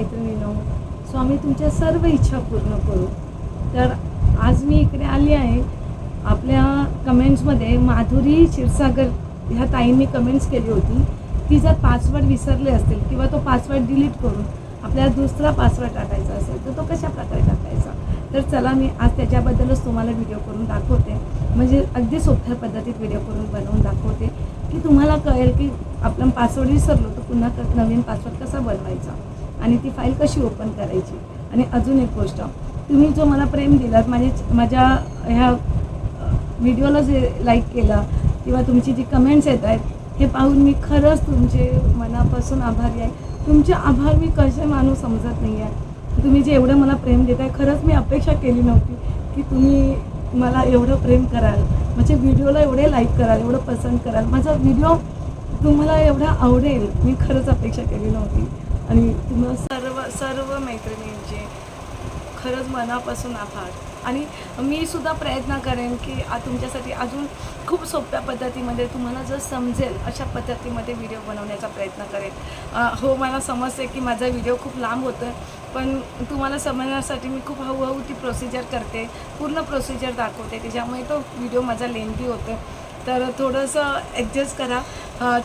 मैत्रिणींनो स्वामी तुमच्या सर्व इच्छा पूर्ण करू. तर आज मी इकडे आली आहे. आपल्या कमेंट्समध्ये माधुरी क्षीरसागर ह्या ताईंनी कमेंट्स केली होती. की जर पासवर्ड विसरले असतील किंवा तो पासवर्ड डिलीट करून आपल्याला दुसरा पासवर्ड टाकायचा असेल तर तो कशा प्रकारे टाकायचा? तर चला मी आज त्याच्याबद्दलच तुम्हाला व्हिडिओ करून दाखवते. म्हणजे अगदी सोप्या पद्धतीत व्हिडिओ करून बनवून दाखवते. की तुम्हाला कळेल की आपण पासवर्ड विसरलो तर पुन्हा क- नवीन पासवर्ड कसा बनवायचा? आणि ती फाईल कशी ओपन करायची? आणि अजून एक गोष्ट तुम्ही जो मला प्रेम दिलात माझे माझ्या ह्या व्हिडिओला जे लाईक केलं किंवा तुमची जी कमेंट्स येत आहेत हे पाहून मी खरंच तुमचे मनापासून आभारी आहे. तुमचे आभार मी कसे मानू समजत नाही आहे तुम्ही जे एवढं मला प्रेम देत आहे खरंच मी अपेक्षा केली नव्हती की तुम्ही मला एवढं प्रेम कराल. म्हणजे व्हिडिओला एवढे लाईक कराल एवढं पसंत कराल. माझा व्हिडिओ तुम्हाला एवढा आवडेल मी खरंच अपेक्षा केली नव्हती. आणि सर्व सर्व मैत्रिणींचे खरंच मनापासून आभार. आणि मी सुद्धा प्रयत्न करेन की तुमच्यासाठी अजून खूप सोप्या पद्धतीमध्ये तुम्हाला जर समजेल अशा पद्धतीमध्ये व्हिडिओ बनवण्याचा प्रयत्न करेन. हो मला समजते की माझा व्हिडिओ खूप लांब होतो आहे पण तुम्हाला समजण्यासाठी मी खूप हळूहळू ती प्रोसिजर करते पूर्ण प्रोसिजर दाखवते त्याच्यामुळे तो व्हिडिओ माझा लेंथी होतो. तर थोडंसं ॲडजस्ट करा.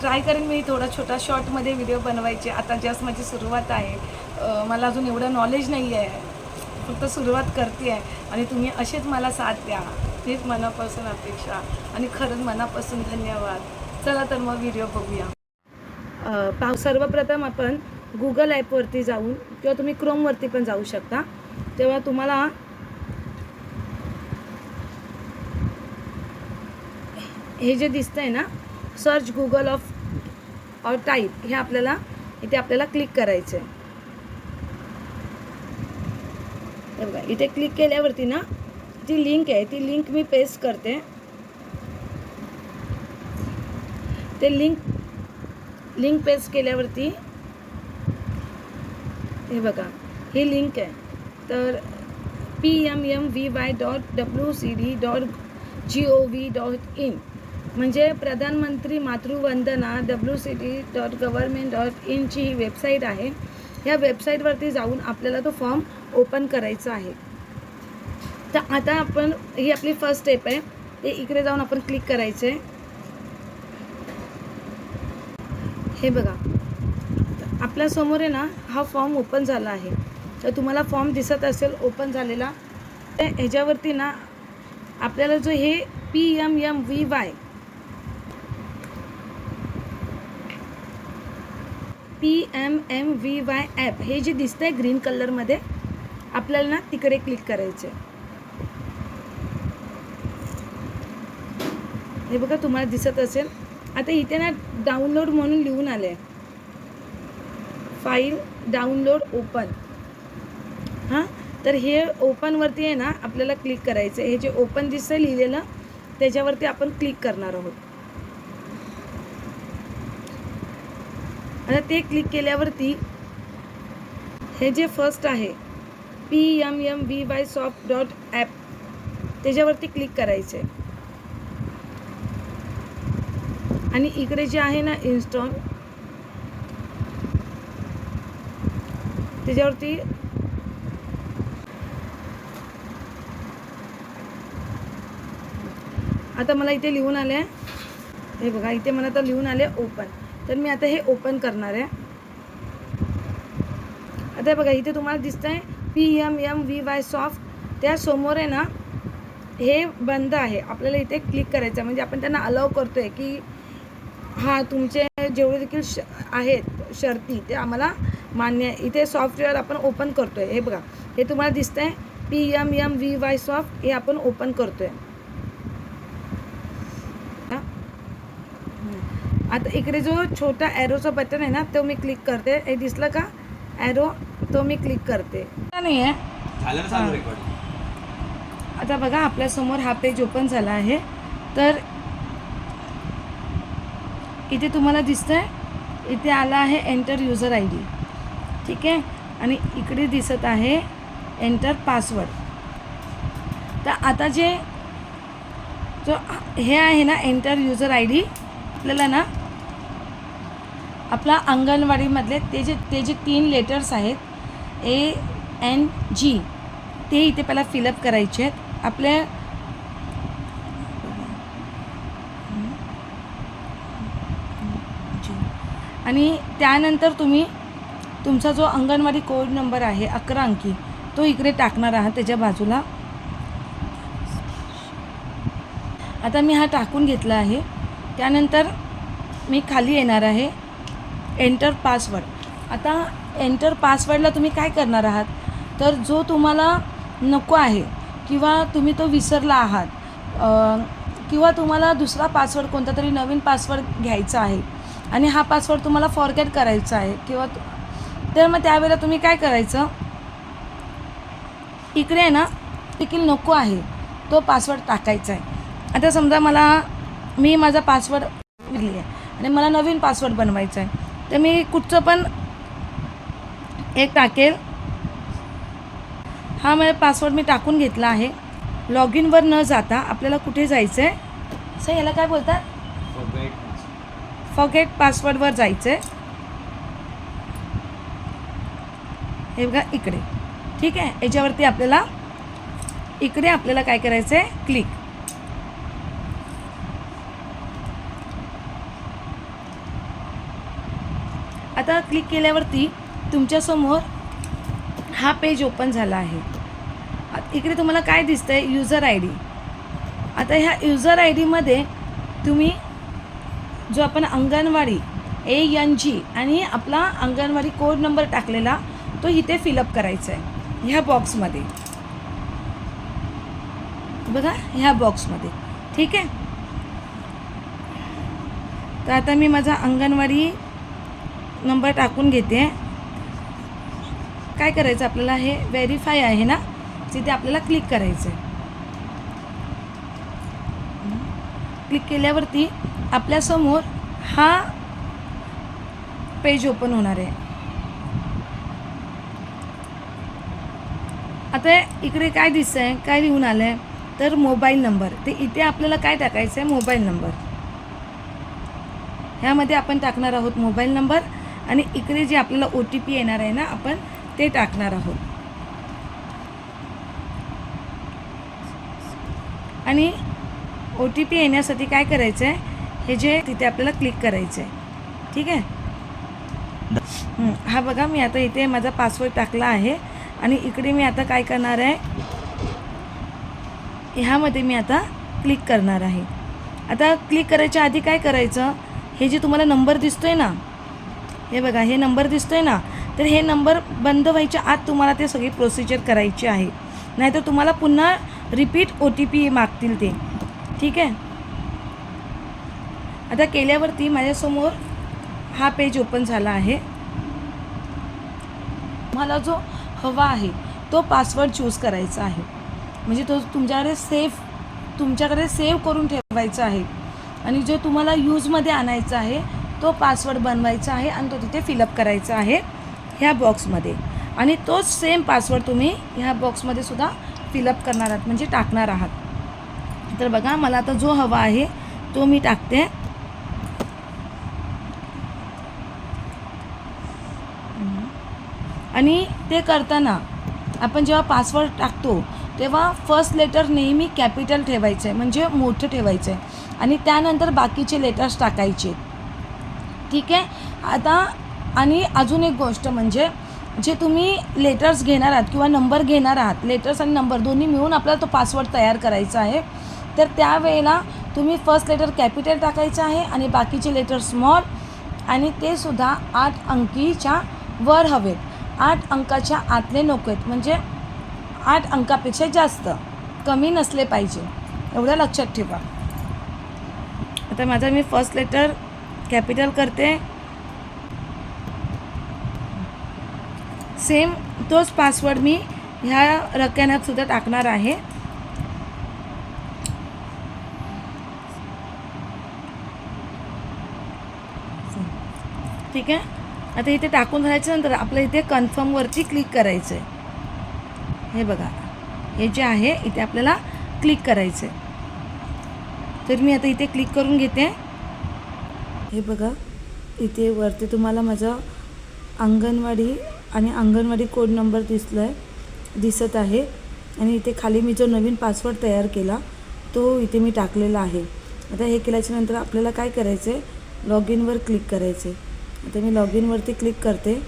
ट्राय करेन मी थोडा छोटा शॉर्टमध्ये व्हिडिओ बनवायचे. आता जस्ट माझी सुरुवात आहे. मला अजून एवढं नॉलेज नाही आहे फक्त सुरुवात करते आहे आणि तुम्ही असेच मला साथ द्या. हीच मनापासून अपेक्षा. आणि खरंच मनापासून धन्यवाद. चला तर मग व्हिडिओ बघूया. अ, पाव सर्वप्रथम आपण गुगल ॲपवरती जाऊन किंवा तुम्ही क्रोमवरती पण जाऊ शकता. तेव्हा तुम्हाला हे जे दिसतं आहे ना search Google of or type हे आपल्याला इथे आपल्याला क्लिक करायचं आहे हे बघा इथे क्लिक केल्यावरती ना जी लिंक आहे ती लिंक मी पेस्ट करते. ते लिंक लिंक पेस्ट केल्यावरती हे बघा ही लिंक आहे. तर P M M V Y dot W C D dot G O V dot in म्हणजे Pradhanmantri Matruvandana W C T dot government dot इनची ही वेबसाईट आहे. या वेबसाईटवरती जाऊन आपल्याला तो फॉर्म ओपन करायचा आहे. तर आता आपण ही आपली फर्स्ट स्टेप आहे. ते इकडे जाऊन आपण क्लिक करायचं आहे हे बघा. आपल्यासमोर आहे ना हा फॉर्म ओपन झाला आहे. तर तुम्हाला फॉर्म दिसत असेल ओपन झालेला. तर ह्याच्यावरती ना आपल्याला जो हे P M M V Y P M M V Y app हे जे दिसतंय ग्रीन कलरमध्ये आपल्याला ना तिकडे क्लिक करायचं आहे हे बघा तुम्हाला दिसत असेल. आता इथे ना डाउनलोड म्हणून लिहून आले फाईल डाउनलोड ओपन हां? तर हे ओपनवरती आहे ना आपल्याला क्लिक करायचं आहे हे जे ओपन दिसतं लिहिलेलं त्याच्यावरती आपण क्लिक करणार आहोत. आता ते क्लिक केल्यावरती हे जे फर्स्ट आहे P M M V Y soft dot app त्याच्यावरती क्लिक करायचे आणि इकडे जे आहे ना इन्स्टॉल त्याच्यावरती आता मला इथे लिहून आले हे बघा इथे मला आता लिहून आले ओपन तर मी आता हे ओपन करणार आहे. आता हे बघा इथे तुम्हाला दिसतंय P M M V Y soft त्या समोर आहे ना हे बंद आहे. आपल्याला इथे क्लिक करायचं म्हणजे आपण त्यांना अलाव करतो आहे की हां तुमचे जेवढे देखील श आहेत शर्ती ते आम्हाला मान्य आहे. इथे सॉफ्टवेअर आपण ओपन करतो आहे हे बघा हे तुम्हाला दिसतं आहे P M M V Y soft हे आपण ओपन करतो आहे आता इकडे जो छोटा ॲरोचा बटन आहे ना तो मी क्लिक करते. हे दिसलं का? ॲरो तो मी क्लिक करते. नाही आहे. आता बघा आपल्यासमोर हा पेज ओपन झाला आहे. तर इथे तुम्हाला दिसतंय इथे आला आहे एंटर युजर आय डी ठीक आहे? आणि इकडे दिसत आहे एंटर पासवर्ड तर आता जे जो हे आहे ना एंटर युजर आय डी आपल्याला ना आपला अंगणवाडीमधले ते जे ते जे तीन लेटर्स आहेत ए एन जी ते इथे पहिला फिलअप करायचे आहेत. आपल्या आणि त्यानंतर तुम्ही तुमचा जो अंगणवाडी कोड नंबर आहे अकरा अंकी तो इकडे टाकणार आहात त्याच्या बाजूला. आता मी हा टाकून घेतला आहे. त्यानंतर मी खाली येणार आहे. एंटर पासवर्ड आता एंटर पासवर्डला तुम्ही काय करणार आहात? तर जो तुम्हाला नको आहे किंवा तुम्ही तो विसरला आहात किंवा तुम्हाला दुसरा पासवर्ड कोणता तरी नवीन पासवर्ड घ्यायचा आहे आणि हा पासवर्ड तुम्हाला फॉरगेट करायचा आहे किंवा तर मग त्यावेळेला तुम्ही काय करायचं? इकडे आहे ना देखील नको आहे तो पासवर्ड टाकायचा आहे. आता समजा मला मी माझा पासवर्ड दिली आहे आणि मला नवीन पासवर्ड बनवायचा आहे. तर मी कुठचं पण एक टाकेल. हा माझा पासवर्ड मी टाकून घेतला आहे. लॉग इनवर न जाता आपल्याला कुठे जायचं आहे सर याला काय बोलतात? फॉगेट पासवर्डवर जायचं आहे हे बघा इकडे. ठीक आहे? याच्यावरती आपल्याला इकडे आपल्याला काय करायचं आहे क्लिक आता क्लिक केल्यावरती तुमच्यासमोर हा पेज ओपन झाला आहे. इकडे तुम्हाला काय दिसतं आहे युजर आय डी आता ह्या युजर आय डीमध्ये तुम्ही जो आपण अंगणवाडी ए एन जी आणि आपला अंगणवाडी कोड नंबर टाकलेला तो इथे फिलअप करायचा आहे ह्या बॉक्समध्ये बघा ह्या बॉक्समध्ये ठीक आहे? तर आता मी माझा अंगणवाडी नंबर टाकून घेते. काय करायचं आपल्याला? हे व्हेरीफाय आहे ना? तिथे आपल्याला क्लिक करायचं आहे क्लिक केल्यावरती आपल्यासमोर हा पेज ओपन होणार आहे. आता इकडे काय दिसतं आहे काय लिहून आलं आहे तर मोबाईल नंबर ते इथे आपल्याला काय टाकायचं आहे मोबाईल नंबर ह्यामध्ये आपण टाकणार आहोत मोबाईल नंबर आणि इकडे जे आपल्याला ओ टी पी येणार आहे ना आपण ते टाकणार आहोत. आणि ओ टी पी येण्यासाठी काय करायचं आहे हे जे तिथे आपल्याला क्लिक करायचं आहे ठीक आहे? हा बघा मी आता इथे माझा पासवर्ड टाकला आहे. आणि इकडे मी आता काय करणार आहे? ह्यामध्ये मी आता क्लिक करणार आहे. आता क्लिक करायच्या आधी काय करायचं? हे जे तुम्हाला नंबर दिसतोय ना हे बघा हे नंबर दिसतोय ना तर हे नंबर बंद व्हायच्या आत तुम्हाला ते सगळी प्रोसिजर करायची आहे. नाहीतर तुम्हाला पुन्हा रिपीट ओ टी पी मागतील ते. ठीक आहे? आता केल्यावरती माझ्यासमोर हा पेज ओपन झाला आहे. तुम्हाला जो हवा आहे तो पासवर्ड चूज करायचा आहे. म्हणजे तो तुमच्याकडे सेफ तुमच्याकडे सेव्ह करून ठेवायचा आहे. आणि जो तुम्हाला यूजमध्ये आणायचा आहे तो पासवर्ड बनवायचा आहे आणि तो तिथे फिलअप करायचा आहे ह्या बॉक्समध्ये आणि तोच सेम पासवर्ड तुम्ही ह्या बॉक्समध्ये सुद्धा फिलअप करणार आहात म्हणजे टाकणार आहात. तर बघा मला आता जो हवा आहे तो मी टाकते. आणि ते करताना आपण जेव्हा पासवर्ड टाकतो तेव्हा फर्स्ट लेटर नेहमी कॅपिटल ठेवायचं आहे म्हणजे मोठं ठेवायचं आहे आणि त्यानंतर बाकीचे लेटर्स टाकायचे. ठीक आहे? आता आणि अजून एक गोष्ट म्हणजे जे तुम्ही लेटर्स घेणार आहात किंवा नंबर घेणार आहात लेटर्स आणि नंबर दोन्ही मिळून आपल्याला तो पासवर्ड तयार करायचा आहे. तर त्यावेळेला तुम्ही फर्स्ट लेटर कॅपिटल टाकायचं आहे आणि बाकीचे लेटर स्मॉल आणि ते सुद्धा आठ अंकीच्या वर हवेत. आठ अंकाच्या आतले नको आहेत. म्हणजे आठ अंकापेक्षा जास्त कमी नसले पाहिजे. एवढं लक्षात ठेवा. आता माझा मी फर्स्ट लेटर कॅपिटल करते. सेम तोच पासवर्ड मी ह्या रक्यानात सुद्धा टाकणार आहे. ठीक आहे? आता इथे टाकून झाल्याच्यानंतर आपल्या इथे कन्फर्मवरती क्लिक करायचं आहे हे बघा. हे जे आहे इथे आपल्याला क्लिक करायचं आहे तर मी आता इथे क्लिक करून घेते. हे बघा इथे वरती तुम्हाला माझं अंगणवाडी आणि अंगणवाडी कोड नंबर दिसला आहे दिसत आहे. आणि इथे खाली मी जो नवीन पासवर्ड तयार केला तो इथे मी टाकलेला आहे. आता हे केल्याच्यानंतर आपल्याला काय करायचं आहे लॉग इनवर क्लिक करायचे आता मी लॉग इनवरती क्लिक करते.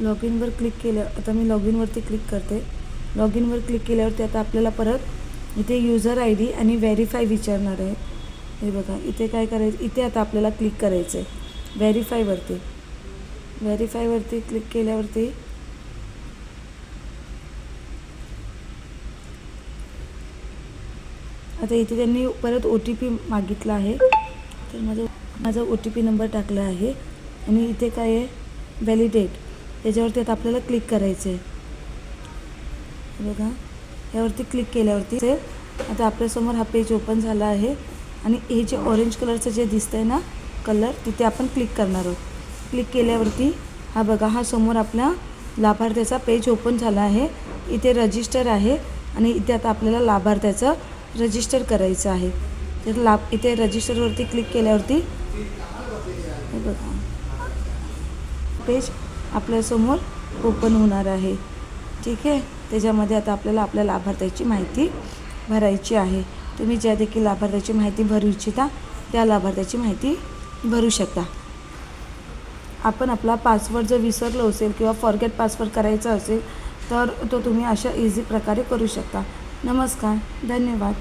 लॉग इनवर क्लिक केलं आता मी लॉग इनवरती क्लिक करते. लॉग इनवर क्लिक केल्यावरती आता आपल्याला परत इथे युजर आय डी आणि व्हेरीफाय विचारणार आहे. हे बघा इथे काय करायचं? इथे आता आपल्याला क्लिक करायचं आहे व्हेरीफायवरती व्हेरीफायवरती क्लिक केल्यावरती आता इथे त्यांनी परत ओ टी पी मागितला आहे. तर माझं माझा ओ टी पी नंबर टाकला आहे. आणि इथे काय आहे? व्हॅलिडेट त्याच्यावरती आता आपल्याला क्लिक करायचं आहे बघा यावरती क्लिक केल्यावरती ते आता आपल्यासमोर हा पेज ओपन झाला आहे. आणि हे जे ऑरेंज कलरचं जे दिसतं आहे ना कलर तिथे आपण क्लिक करणार आहोत. क्लिक केल्यावरती हा बघा हा समोर आपला लाभार्थ्याचा पेज ओपन झाला आहे. इथे रजिस्टर आहे आणि इथे आता आपल्याला लाभार्थ्याचं रजिस्टर करायचं आहे. तर लाभ इथे रजिस्टरवरती क्लिक केल्यावरती हे बघा. पेज आपल्यासमोर ओपन होणार आहे. ठीक आहे? त्याच्यामध्ये आता आपल्याला आपल्या लाभार्थ्याची माहिती भरायची आहे. तुम्ही ज्या देखील लाभार्थ्याची माहिती भरू इच्छिता त्या लाभार्थ्याची माहिती भरू शकता. आपण आपला पासवर्ड जर विसरलो असेल किंवा फॉरगेट पासवर्ड करायचा असेल तर तो तुम्ही अशा इझी प्रकारे करू शकता. नमस्कार धन्यवाद.